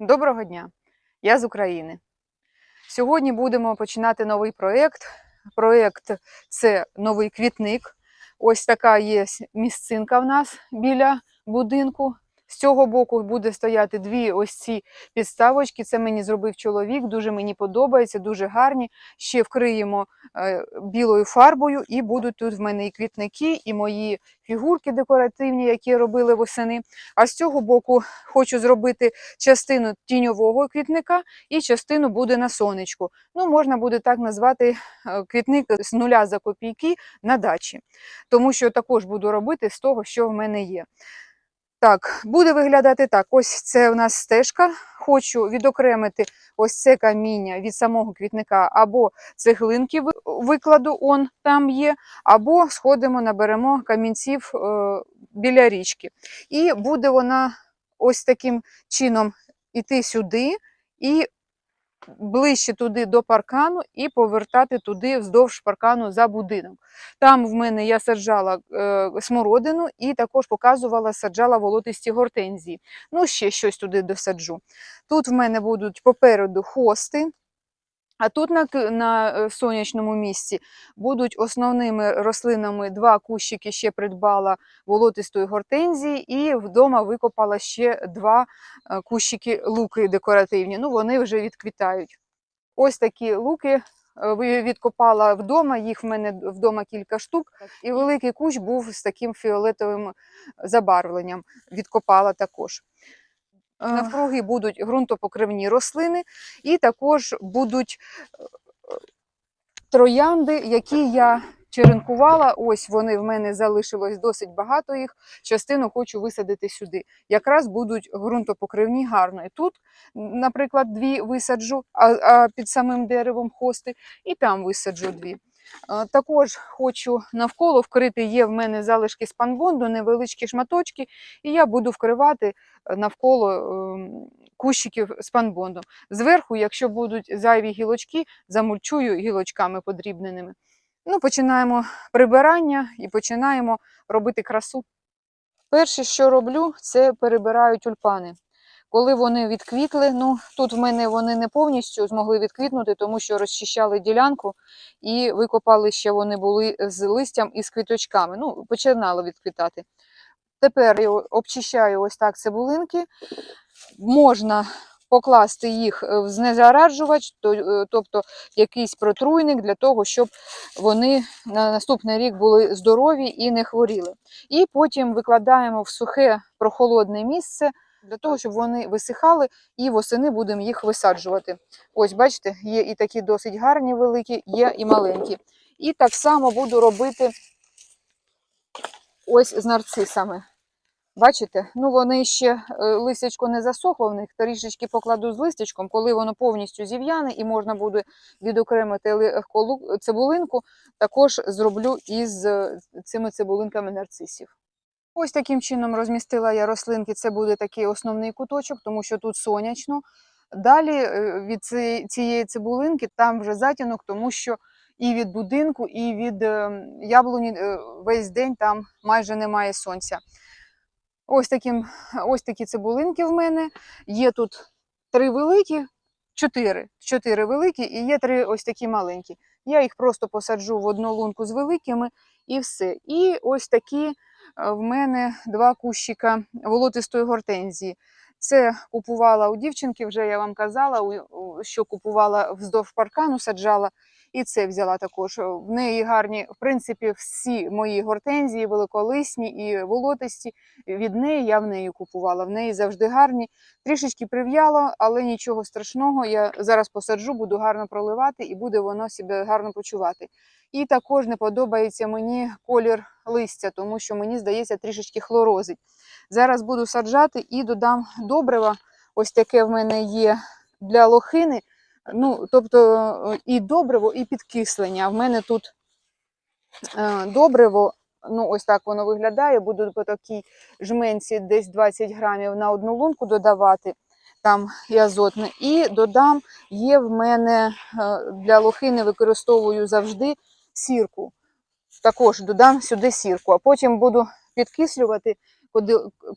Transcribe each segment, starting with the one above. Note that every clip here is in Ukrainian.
Доброго дня! Я з України. Сьогодні будемо починати новий проєкт. Проєкт це новий квітник. Ось така є місцинка в нас біля будинку. З цього боку буде стояти дві ось ці підставочки. Це мені зробив чоловік, дуже мені подобається, дуже гарні. Ще вкриємо е, білою фарбою, і будуть тут в мене і квітники, і мої фігурки декоративні, які робили восени. А з цього боку хочу зробити частину тіньового квітника і частину буде на сонечку. Ну, можна буде так назвати е, квітник з нуля за копійки на дачі, тому що також буду робити з того, що в мене є. Так, буде виглядати так. Ось це у нас стежка. Хочу відокремити ось це каміння від самого квітника, або цеглинки викладу, он там є, або сходимо, наберемо камінців е, біля річки. І буде вона ось таким чином іти сюди і ближче туди до паркану і повертати туди вздовж паркану за будинок. Там в мене я саджала е, смородину і також показувала, саджала волотисті гортензії. Ну, ще щось туди досаджу. Тут в мене будуть попереду хости. А тут на, на е, сонячному місці будуть основними рослинами два кущики ще придбала волотистої гортензії, і вдома викопала ще два е, кущики луки декоративні. Ну, вони вже відквітають. Ось такі луки е, відкопала вдома, їх в мене вдома кілька штук, і великий кущ був з таким фіолетовим забарвленням. Відкопала також. Навкруги будуть ґрунтопокривні рослини, і також будуть е, троянди, які я черенкувала. Ось вони в мене залишилось досить багато їх. Частину хочу висадити сюди. Якраз будуть ґрунтопокривні гарно. І тут, наприклад, дві висаджу, а під самим деревом хости, і там висаджу дві. Також хочу навколо вкрити, є в мене залишки спанбонду, невеличкі шматочки, і я буду вкривати е, навколо ем, кущиків спанбондом. Зверху, якщо будуть зайві гілочки, замульчую гілочками подрібненими. Ну, починаємо прибирання і починаємо робити красу. Перше, що роблю, це перебираю тюльпани. Коли вони відквітли, ну тут в мене вони не повністю змогли відквітнути, тому що розчищали ділянку і викопали ще вони були з листям і з квіточками. Ну, починало відквітати. Тепер я обчищаю ось так цибулинки. Можна покласти їх в знезараджувач, е, тобто якийсь протруйник для того, щоб вони на наступний рік були здорові і не хворіли. І потім викладаємо в сухе прохолодне місце для того, щоб вони висихали, і восени будемо їх висаджувати. Ось, бачите, є і такі досить гарні великі, є і маленькі. І так само буду робити ось з нарцисами. Бачите? Ну вони ще е, листячко не засохло в них, трішечки покладу з листячком, коли воно повністю зів'яне і можна буде відокремити цибулинку, також зроблю із е, цими цибулинками нарцисів. Ось таким чином розмістила я рослинки. Це буде такий основний куточок, тому що тут сонячно. Далі е, від цієї- цибулинки там вже затінок, тому що і від будинку, і від е, яблуні е, весь день там майже немає сонця. Ось, таким, ось такі цибулинки в мене. Є тут три великі, чотири. Чотири великі і є три ось такі маленькі. Я їх просто посаджу в одну лунку з великими і все. І ось такі в мене два кущика волотистої гортензії. Це купувала у дівчинки, вже я вам казала, що купувала вздовж паркану, саджала. І це взяла також. В неї гарні, в принципі, всі мої гортензії, великолисні і волотисті. Від неї я в неї купувала. В неї завжди гарні. Трішечки прив'яло, але нічого страшного. Я зараз посаджу, буду гарно проливати і буде воно себе гарно почувати. І також не подобається мені колір листя, тому що мені здається трішечки хлорозить. Зараз буду саджати і додам добрива. Ось таке в мене є для лохини. Ну, тобто е, і добриво, і підкислення. В мене тут е, добриво, ну ось так воно виглядає. Буду по такій жменці десь 20 грамів на одну лунку додавати. Там і азотне. І додам, є в мене е, для лохини використовую завжди сірку. Також додам сюди сірку, а потім буду підкислювати,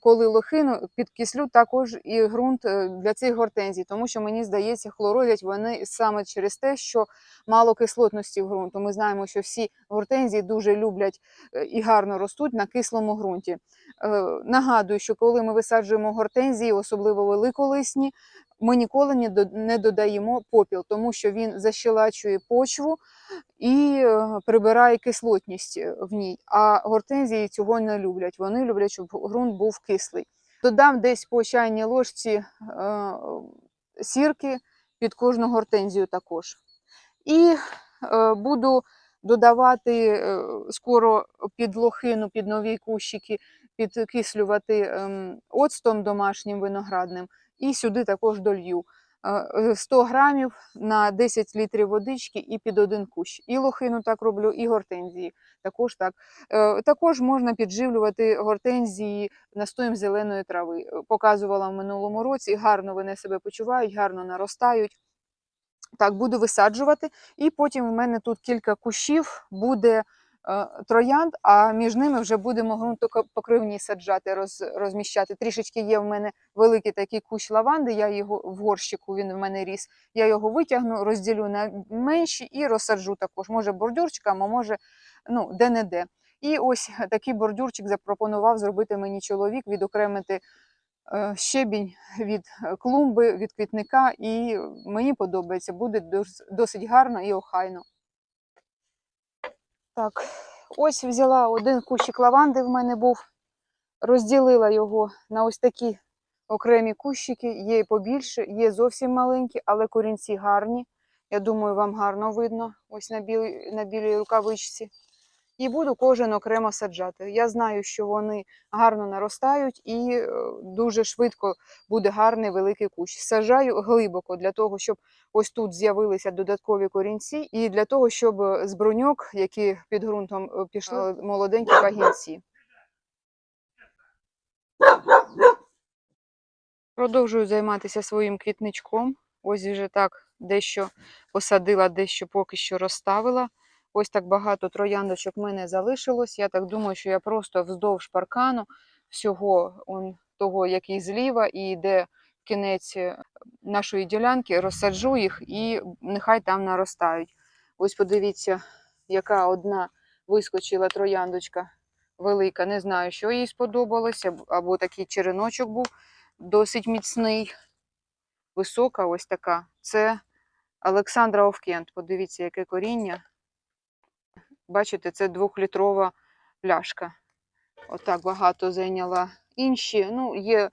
коли, лохину підкислю також і ґрунт е, для цих гортензій, тому що мені здається, хлорозять вони саме через те, що мало кислотності в ґрунту. Ми знаємо, що всі гортензії дуже люблять е, і гарно ростуть на кислому ґрунті. Е, Нагадую, що коли ми висаджуємо гортензії, особливо великолисні, ми ніколи не додаємо попіл, тому що він защелачує почву і е, прибирає кислотність е, в ній. А гортензії цього не люблять. Вони люблять, щоб ґрунт був кислий. Додам десь по чайній ложці е, сірки під кожну гортензію також. І буду додавати скоро під лохину, під нові кущики, підкислювати ем, оцтом домашнім виноградним. І сюди також долью. Е, е, 100 грамів на 10 літрів водички і під один кущ. І лохину так роблю, і гортензії. Також так. Е, Також можна підживлювати гортензії настоєм зеленої трави. Е, Показувала в минулому році. Гарно вони себе почувають, гарно наростають. Так, буду висаджувати. І потім в мене тут кілька кущів буде е, троянд, а між ними вже будемо ґрунтопокривні саджати, роз, розміщати. Трішечки є в мене великий такий кущ лаванди, я його в горщику, він в мене ріс. Я його витягну, розділю на менші і розсаджу також. Може бордюрчиком, а може ну, де-не-де. І ось такий бордюрчик запропонував зробити мені чоловік, відокремити е, щебінь від е, клумби, від квітника, і мені подобається, буде досить гарно і охайно. Так, ось взяла один кущик лаванди в мене був, розділила його на ось такі окремі кущики, є побільше, є зовсім маленькі, але корінці гарні. Я думаю, вам гарно видно ось на білій, на білій рукавичці. І буду кожен окремо саджати. Я знаю, що вони гарно наростають і е, дуже швидко буде гарний великий кущ. Саджаю глибоко для того, щоб ось тут з'явилися додаткові корінці, і для того, щоб е, з бруньок, які під ґрунтом е, пішли молоденькі пагінці. Продовжую займатися своїм квітничком. Ось вже так дещо посадила, дещо поки що розставила. Ось так багато трояндочок в мене залишилось. Я так думаю, що я просто вздовж паркану всього он, того, який зліва, і йде в кінець е, нашої ділянки, розсаджу їх і нехай там наростають. Ось подивіться, яка одна вискочила трояндочка велика. Не знаю, що їй сподобалося, або- такий череночок був досить міцний, висока, ось така. Це Олександра Овкент. Подивіться, яке коріння. Бачите, це двохлітрова пляшка. Отак багато зайняла. Інші, ну, є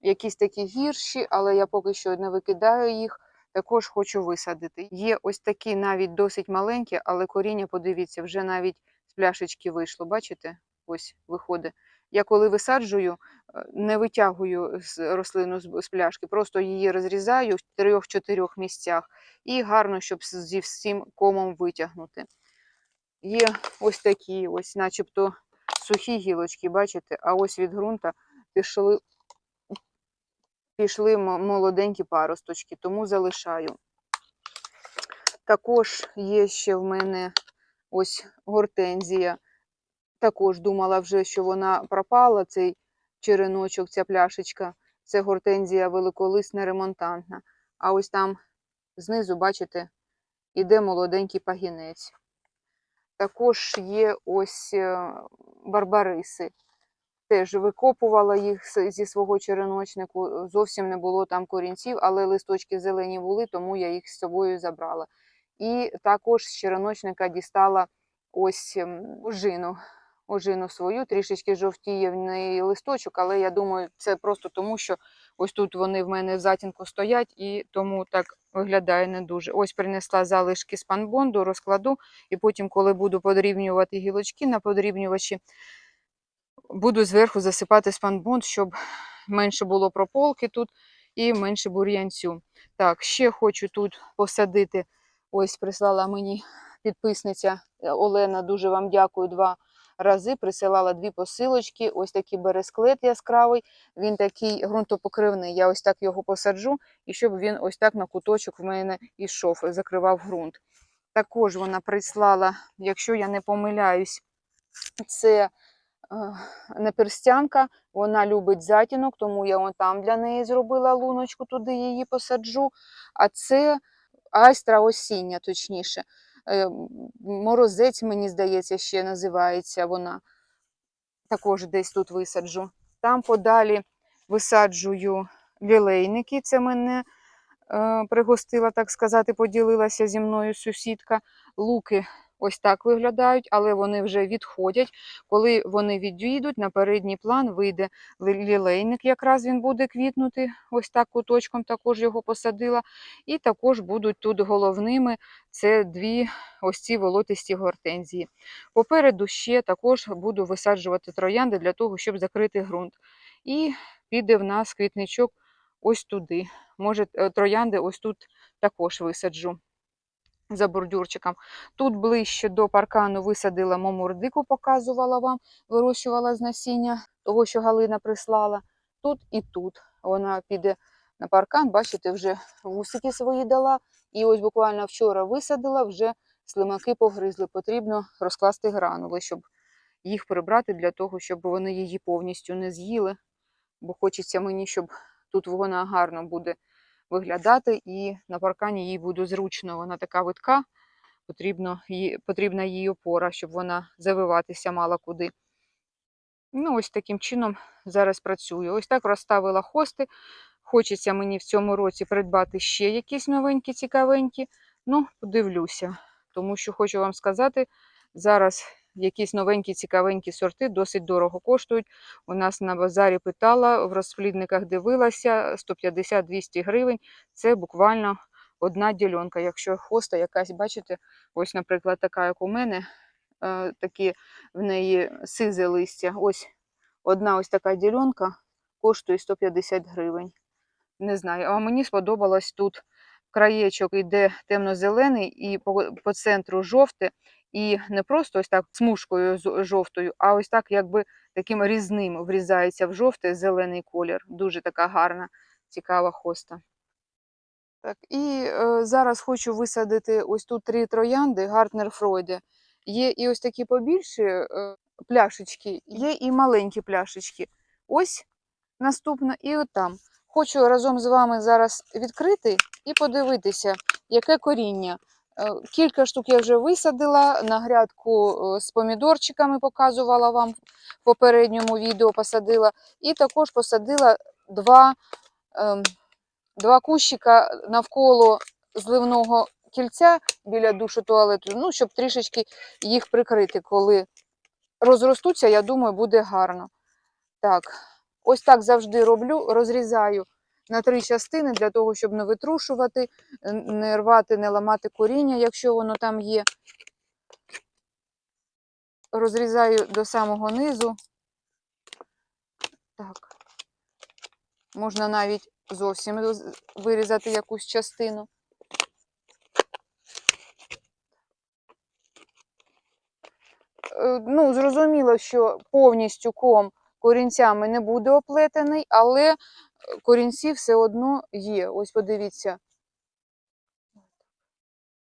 якісь такі гірші, але я поки що не викидаю їх. Також хочу висадити. Є ось такі навіть досить маленькі, але коріння, подивіться, вже навіть з пляшечки вийшло. Бачите? Ось виходить. Я коли висаджую, е, не витягую рослину з пляшки, просто її розрізаю в трьох-чотирьох місцях і гарно, щоб зі всім комом витягнути. Є ось такі, ось, начебто сухі гілочки, бачите, а ось від ґрунта пішли, пішли молоденькі паросточки, тому залишаю. Також є ще в мене ось гортензія. Також думала вже, що вона пропала, цей череночок, ця пляшечка. Це гортензія великолисна ремонтантна. А ось там знизу, бачите, іде молоденький пагінець. Також є ось е, барбариси. Теж викопувала їх зі свого череночнику. Зовсім не було там корінців, але листочки зелені були, тому я їх з собою забрала. І також з череночника дістала ось ем, ожину. Ожину свою, трішечки жовтіє в неї листочок, але я думаю, це просто тому, що ось тут вони в мене в затінку стоять, і тому так виглядає не дуже. Ось принесла залишки з панбонду, розкладу, і потім, коли буду подрібнювати гілочки на подрібнювачі, буду зверху засипати спанбонд, щоб менше було прополки тут і менше бур'янцю. Так, ще хочу тут посадити. Ось прислала мені підписниця Олена. Дуже вам дякую. Два рази присилала дві посилочки. Ось такий бересклет яскравий. Він такий ґрунтопокривний. Я ось так його посаджу, і щоб він ось так на куточок в мене ішов, закривав ґрунт. Також вона прислала, якщо я не помиляюсь, це неперстянка, вона любить затінок, тому я вон там для неї зробила луночку, туди її посаджу. А це айстра осіння, точніше. Е, Морозець, мені здається, ще називається вона. Також десь тут висаджу. Там подалі висаджую лілейники. Це мене е, пригостила, так сказати, поділилася зі мною сусідка. Луки ось так виглядають, але вони вже відходять. Коли вони відійдуть, на передній план вийде лілейник, якраз він буде квітнути. Ось так куточком також його посадила. І також будуть тут головними це дві ось ці волотисті гортензії. Попереду ще також буду висаджувати троянди для того, щоб закрити ґрунт. І піде в нас квітничок ось туди. Може, е, троянди ось тут також висаджу за бордюрчиком. Тут ближче до паркану висадила момордику, показувала вам, вирощувала з насіння того, що Галина прислала. Тут і тут вона піде на паркан, бачите, вже вусики свої дала. І ось буквально вчора висадила, вже слимаки погризли. Потрібно розкласти гранули, щоб їх прибрати для того, щоб вони її повністю не з'їли. Бо хочеться мені, щоб тут вона гарно буде виглядати, і на паркані їй буде зручно. Вона така витка, потрібно їй, потрібна їй опора, щоб вона завиватися мала куди. Ну, ось таким чином зараз працюю. Ось так розставила хости. Хочеться мені в цьому році придбати ще якісь новенькі, цікавенькі. Ну, подивлюся, тому що хочу вам сказати, зараз якісь новенькі, цікавенькі сорти досить дорого коштують. У нас на базарі питала, в розплідниках дивилася 150-200 гривень. Це буквально одна ділянка. Якщо хоста якась, бачите, ось, наприклад, така, як у мене, е, такі в неї сизе листя. Ось одна ось така ділянка коштує 150 гривень. Не знаю, а мені сподобалось тут краєчок іде темно-зелений і по, по центру жовте, і не просто ось так смужкою жовтою, а ось так якби таким різним врізається в жовтий зелений колір. Дуже така гарна, цікава хоста. Так, і е, зараз хочу висадити ось тут три троянди Гартнер Фройде. Є і ось такі побільші е, пляшечки, є і маленькі пляшечки. Ось наступна, і отам. Хочу разом з вами зараз відкрити і подивитися, яке коріння. Е, Кілька штук я вже висадила на грядку е, з помідорчиками, показувала вам в попередньому відео, посадила. І також посадила два, ем, два кущика навколо зливного кільця біля душу туалету, ну, щоб трішечки їх прикрити, коли розростуться, я думаю, буде гарно. Так, ось так завжди роблю, розрізаю на три частини для того, щоб не витрушувати, не рвати, не ламати коріння, якщо воно там є. Розрізаю до самого низу. Так. Можна навіть зовсім вирізати якусь частину. Е, Ну, зрозуміло, що повністю ком корінцями не буде оплетений, але е, корінці все одно є. Ось подивіться.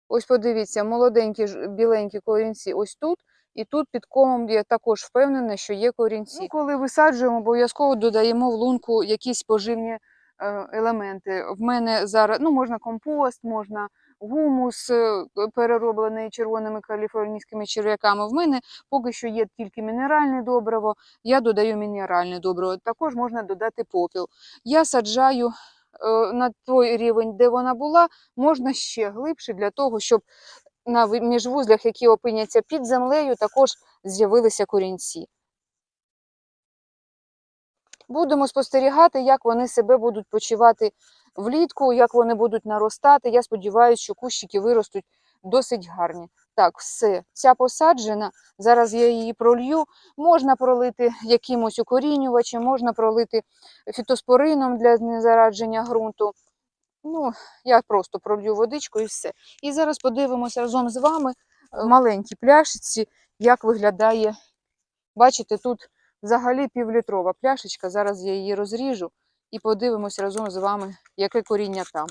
Ось подивіться, молоденькі біленькі корінці ось тут. І тут під комом я також впевнена, що є корінці. Ну, коли висаджуємо, обов'язково додаємо в лунку якісь поживні е, елементи. В мене зараз ну, можна компост, можна гумус е, перероблений червоними каліфорнійськими черв'яками. В мене поки що є тільки мінеральне добриво, я додаю мінеральне добриво. Також можна додати попіл. Я саджаю е, на той рівень, де вона була, можна ще глибше для того, щоб на міжвузлях, які опиняться під землею, також з'явилися корінці. Будемо спостерігати, як вони себе будуть почувати влітку, як вони будуть наростати. Я сподіваюся, що кущики виростуть досить гарні. Так, все, ця посаджена. Зараз я її пролью. Можна пролити якимось укорінювачем, можна пролити фітоспорином для незарадження ґрунту. Ну, я просто пролью водичку і все. І зараз подивимося разом з вами в маленькій пляшечці, як виглядає. Бачите, тут взагалі півлітрова пляшечка. Зараз я її розріжу і подивимось разом з вами, яке коріння там.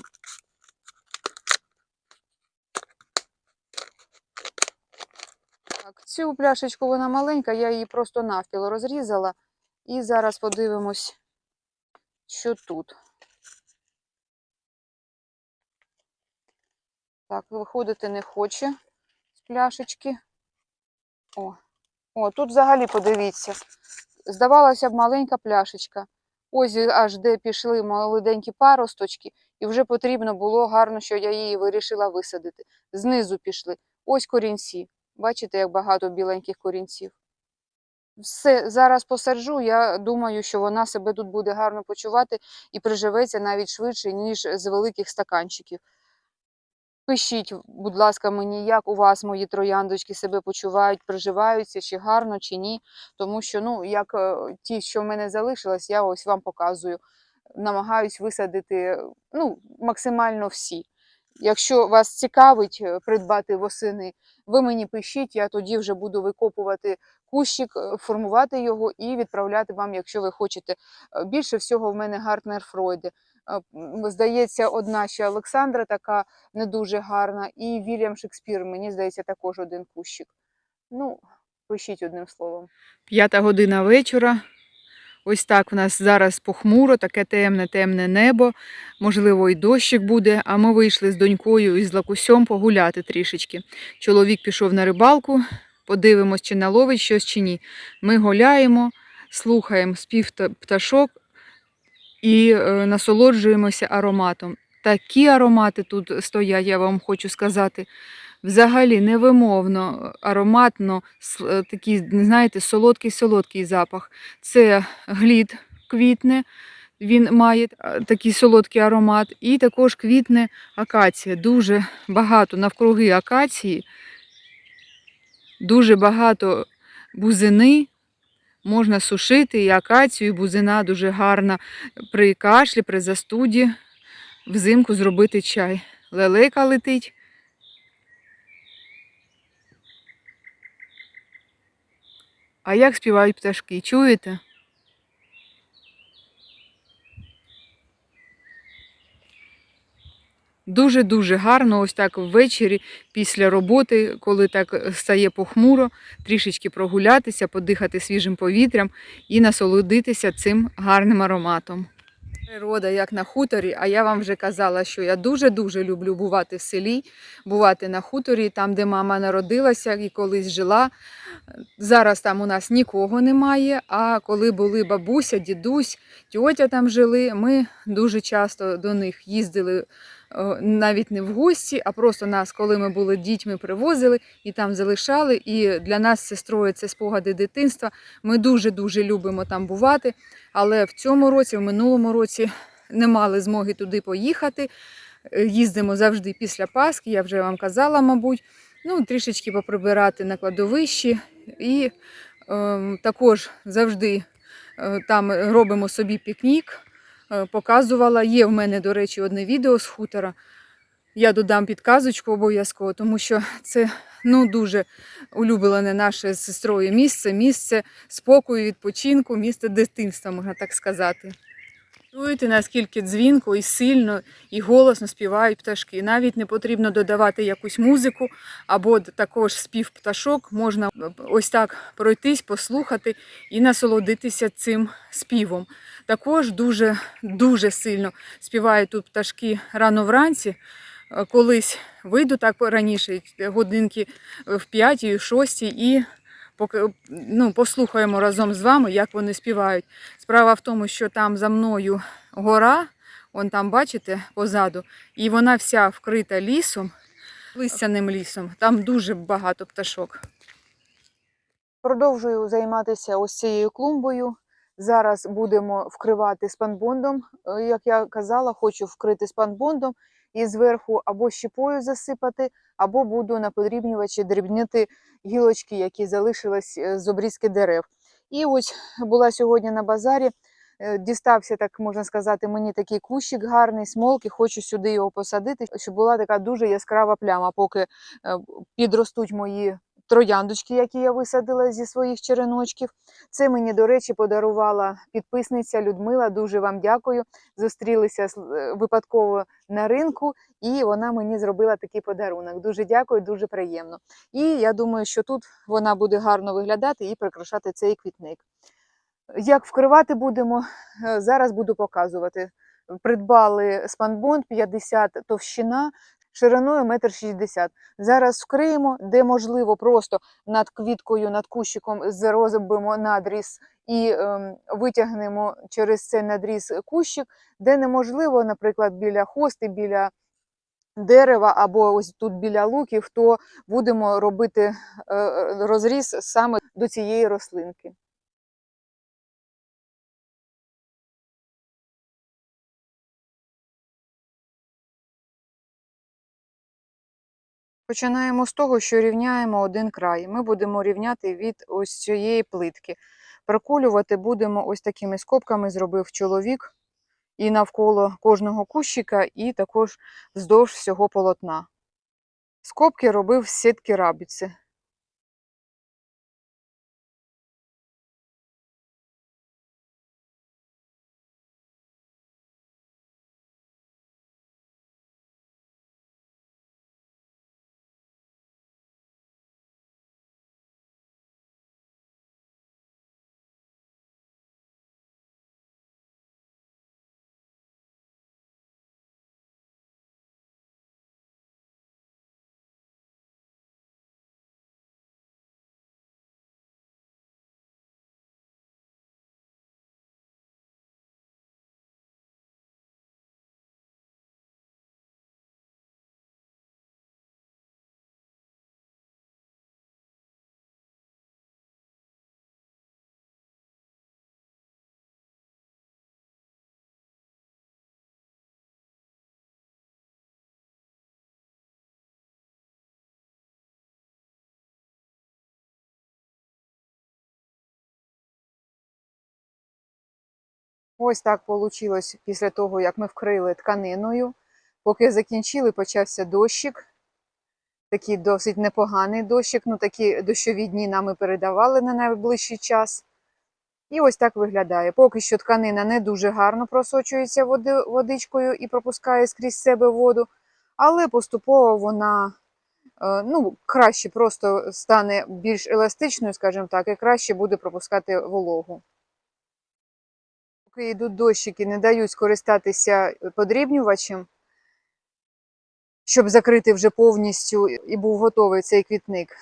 Так, Цю пляшечку вона маленька, я її просто навпіл розрізала. І зараз подивимось, що тут. Так, виходити не хоче з пляшечки. О, о, тут взагалі подивіться. Здавалося б, маленька пляшечка. Ось аж де пішли молоденькі паросточки, і вже потрібно було гарно, що я її вирішила висадити. Знизу пішли. Ось корінці. Бачите, як багато біленьких корінців. Все, зараз посаджу. Я думаю, що вона себе тут буде гарно почувати і приживеться навіть швидше, ніж з великих стаканчиків. Пишіть, будь ласка, мені, як у вас мої трояндочки себе почувають, приживаються, чи гарно, чи ні. Тому що, ну, як е, ті, що в мене залишилось, я ось вам показую. Намагаюсь висадити ну, максимально всі. Якщо вас цікавить е, придбати восени, ви мені пишіть, я тоді вже буду викопувати кущик, е, формувати його і відправляти вам, якщо ви хочете. Більше всього в мене Гартнер Фройде. Здається, одна ще Олександра така не дуже гарна, і Вільям Шекспір, мені здається, також один кущик. Ну, пишіть одним словом. П'ята година вечора. Ось так в нас зараз похмуро, таке темне, темне небо. Можливо, і дощик буде, а ми вийшли з донькою і з лакусьом погуляти трішечки. Чоловік пішов на рибалку, подивимось, чи наловить щось чи ні. Ми гуляємо, слухаємо спів пташок і е, насолоджуємося ароматом. Такі аромати тут стоять, я вам хочу сказати. Взагалі невимовно, ароматно, е, такий, знаєте, солодкий-солодкий запах. Це глід квітне, він має е, такий солодкий аромат, і також квітне акація. Дуже багато навкруги акації, дуже багато бузини. Можна сушити і акацію, і бузина дуже гарна при кашлі, при застуді, взимку зробити чай. Лелека летить. А як співають пташки, чуєте? Дуже-дуже гарно, ось так ввечері після роботи, коли так стає похмуро, трішечки прогулятися, подихати свіжим повітрям і насолодитися цим гарним ароматом. Природа, як на хуторі, а я вам вже казала, що я дуже-дуже люблю бувати в селі, бувати на хуторі, там, де мама народилася і колись жила. Зараз там у нас нікого немає, а коли були бабуся, дідусь, тьотя там жили, ми дуже часто до них їздили навіть не в гості, а просто нас, коли ми були дітьми, привозили і там залишали. І для нас сестрою це спогади дитинства. Ми дуже-дуже любимо там бувати. Але в цьому році, в минулому році, не мали змоги туди поїхати. Е, Їздимо завжди після Пасхи, я вже вам казала, мабуть. Ну, трішечки поприбирати на кладовищі. І е, також завжди е, там робимо собі пікнік. Е, показувала. Є в мене, до речі, одне відео з хутора. Я додам підказочку обов'язково, тому що це ну, дуже улюблене наше з сестрою місце, місце спокою, відпочинку, місце дитинства, можна так сказати. Чуєте, наскільки дзвінко і сильно, і голосно співають пташки. Навіть не потрібно додавати якусь музику або також спів пташок. Можна е, ось так пройтись, послухати і насолодитися цим співом. Також дуже дуже сильно співають тут пташки рано вранці. Е, Колись вийду так раніше, годинки в п'ятій, в шостій, і ну, послухаємо разом з вами, як вони співають. Справа в тому, що там за мною гора, вон там, бачите, позаду, і вона вся вкрита лісом, листяним лісом. Там дуже багато пташок. Продовжую займатися ось цією клумбою. Зараз будемо вкривати спанбондом. Е, Як я казала, хочу вкрити спанбондом і зверху або щепою засипати, або буду на подрібнювачі дрібнити гілочки, які залишились е, з обрізки дерев. І ось була сьогодні на базарі. е, Дістався, так можна сказати, мені такий кущик гарний, смолки, хочу сюди його посадити, щоб була така дуже яскрава пляма, поки підростуть мої трояндочки, які я висадила зі своїх череночків. Це мені, до речі, подарувала підписниця Людмила. Дуже вам дякую. Зустрілися е, випадково на ринку, і вона мені зробила такий подарунок. Дуже дякую, дуже приємно. І я думаю, що тут вона буде гарно виглядати і прикрашати цей квітник. Як вкривати будемо, е, зараз буду показувати. Придбали спанбонд 50 товщина, шириною 1,60 м. Зараз вкриємо, де можливо, просто над квіткою, над кущиком зробимо надріз і ем, витягнемо через цей надріз кущик, де неможливо, наприклад, біля хости, біля дерева або ось тут біля луків, то будемо робити е, е, розріз саме до цієї рослинки. Починаємо з того, що рівняємо один край. Ми будемо рівняти від ось цієї плитки. Проколювати будемо ось такими скобками, зробив чоловік, і навколо кожного кущика, і також вздовж всього полотна. Скобки робив з сітки рабіці. Ось так вийшло після того, як ми вкрили тканиною. Поки закінчили, почався дощик. Такий досить непоганий дощик. Ну, такі дощові дні нам і передавали на найближчий час. І ось так виглядає. Поки що тканина не дуже гарно просочується води, водичкою і пропускає скрізь себе воду, але поступово вона е, ну, краще просто стане більш еластичною, скажімо так, і краще буде пропускати вологу. Поки йдуть дощики, не дають скористатися подрібнювачем, щоб закрити вже повністю і був готовий цей квітник.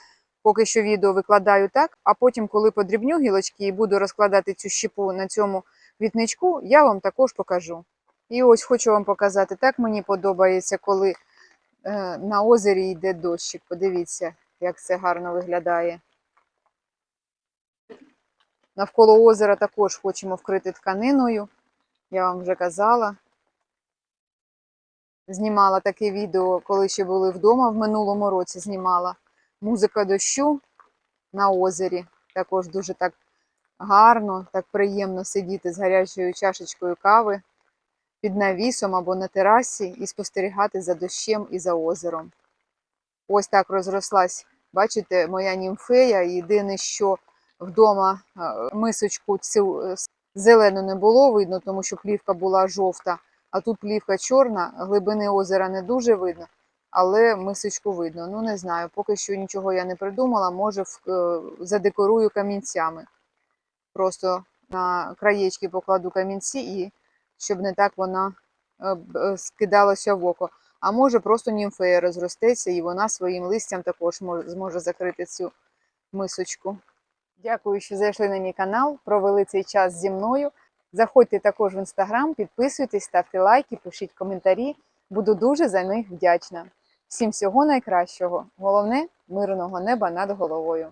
Поки що відео викладаю так, а потім, коли подрібню гілочки і буду розкладати цю щепу на цьому квітничку, я вам також покажу. І ось хочу вам показати, так мені подобається, коли е, на озері йде дощик. Подивіться, як це гарно виглядає. Навколо озера також хочемо вкрити тканиною. Я вам вже казала. Знімала таке відео, коли ще були вдома в минулому році знімала. Музика дощу на озері. Також дуже так гарно, так приємно сидіти з гарячою чашечкою кави під навісом або на терасі і спостерігати за дощем і за озером. Ось так розрослась, бачите, моя німфея. Єдине, що вдома е, мисочку цю е, зелену не було видно, тому що плівка була жовта, а тут плівка чорна, глибини озера не дуже видно, але мисочку видно. Ну не знаю, поки що нічого я не придумала, може е, задекорую камінцями. Просто на краєчки покладу камінці, і щоб не так вона скидалася в око. А може просто німфея розростеться і вона своїм листям також зможе закрити цю мисочку. Дякую, що зайшли на мій канал, провели цей час зі мною. Заходьте також в інстаграм, підписуйтесь, ставте лайки, пишіть коментарі. Буду дуже за них вдячна. Всім всього найкращого. Головне мирного неба над головою.